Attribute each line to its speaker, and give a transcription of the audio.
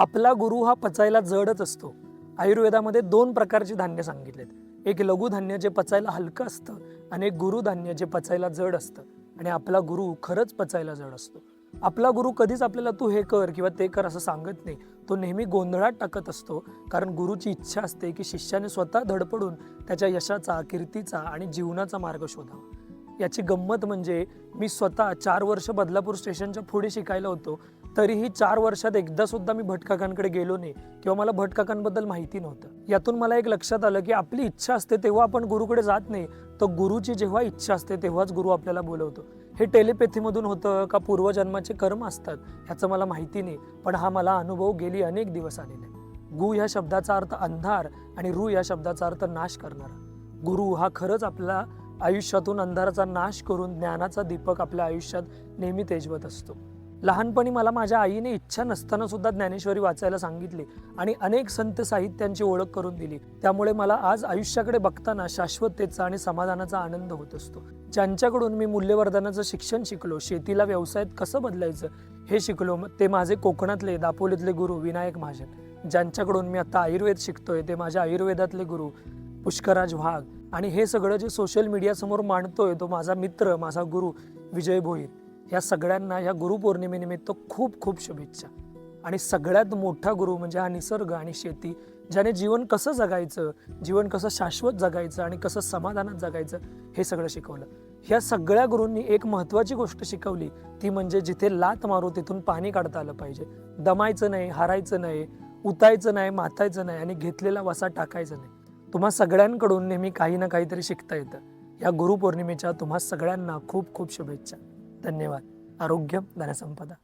Speaker 1: आपला गुरु हा पचायला जडच असतो. आयुर्वेदामध्ये दोन प्रकारचे धान्य सांगितलेत. एक लघुधान्य जे पचायला हलकं असतं आणि एक गुरुधान्य जे पचायला जड असतं. आणि आपला गुरु खरंच पचायला जड असतो. आपला गुरु कधीच आपल्याला तू हे कर किंवा ते कर असं सांगत नाही. तो नेहमी गोंधळात टाकत असतो. कारण गुरुची इच्छा असते की शिष्याने स्वतः धडपडून त्याच्या यशाचा कीर्तीचा आणि जीवनाचा मार्ग शोधावा. याची गंमत म्हणजे मी स्वतः चार वर्ष बदलापूर स्टेशनच्या पुढे शिकायला होतो. तरीही चार वर्षात एकदा सुद्धा मी भटकाकांकडे गेलो नाही किंवा मला भटकाकांबद्दल माहिती नव्हतं. यातून मला एक लक्षात आलं की आपली इच्छा असते तेव्हा आपण गुरुकडे जात नाही तर गुरुची जेव्हा इच्छा असते तेव्हाच गुरु आपल्याला बोलवतो. हे टेलिपॅथीमधून होतं का पूर्वजन्माचे कर्म असतात ह्याचं मला माहिती नाही पण हा मला अनुभव गेली अनेक दिवस आलेला. आहे गु ह्या शब्दाचा अर्थ अंधार आणि रू या शब्दाचा अर्थ नाश करणारा. गुरु हा खरंच आपला आयुष्यातून अंधाराचा नाश करून ज्ञानाचा दीपक आपल्या आयुष्यात नेहमी तेजवत असतो. लहानपणी मला माझ्या आईने इच्छा नसताना सुद्धा ज्ञानेश्वरी वाचायला सांगितली आणि अनेक संत साहित्यांची ओळख करून दिली. त्यामुळे मला आज आयुष्याकडे बघताना शाश्वततेचा आणि समाधानाचा आनंद होत असतो. ज्यांच्याकडून मी मूल्यवर्धनाचं शिक्षण शिकलो शेतीला व्यवसायात कसं बदलायचं हे शिकलो ते माझे कोकणातले दापोलीतले गुरु विनायक महाजन. ज्यांच्याकडून मी आता आयुर्वेद शिकतोय ते माझ्या आयुर्वेदातले गुरु पुष्कराज वाघ. आणि हे सगळं जे सोशल मीडियासमोर मांडतोय तो माझा मित्र माझा गुरु विजय भोईर. या सगळ्यांना ह्या गुरुपौर्णिमेनिमित्त खूप खूप शुभेच्छा. आणि सगळ्यात मोठा गुरु म्हणजे हा निसर्ग आणि शेती ज्याने जीवन कसं जगायचं जीवन कसं शाश्वत जगायचं आणि कसं समाधानात जगायचं हे सगळं शिकवलं. ह्या सगळ्या गुरूंनी एक महत्त्वाची गोष्ट शिकवली ती म्हणजे जिथे लात मारू तिथून पाणी काढता आलं पाहिजे. दमायचं नाही हारायचं नाही उतायचं नाही मातायचं नाही आणि घेतलेला वसा टाकायचा नाही. तुम्हा सगळ्यांकडून नेहमी काही ना काहीतरी शिकता येतं. या गुरुपौर्णिमेच्या तुम्हा सगळ्यांना खूप खूप शुभेच्छा. धन्यवाद. आरोग्य धनसंपदा.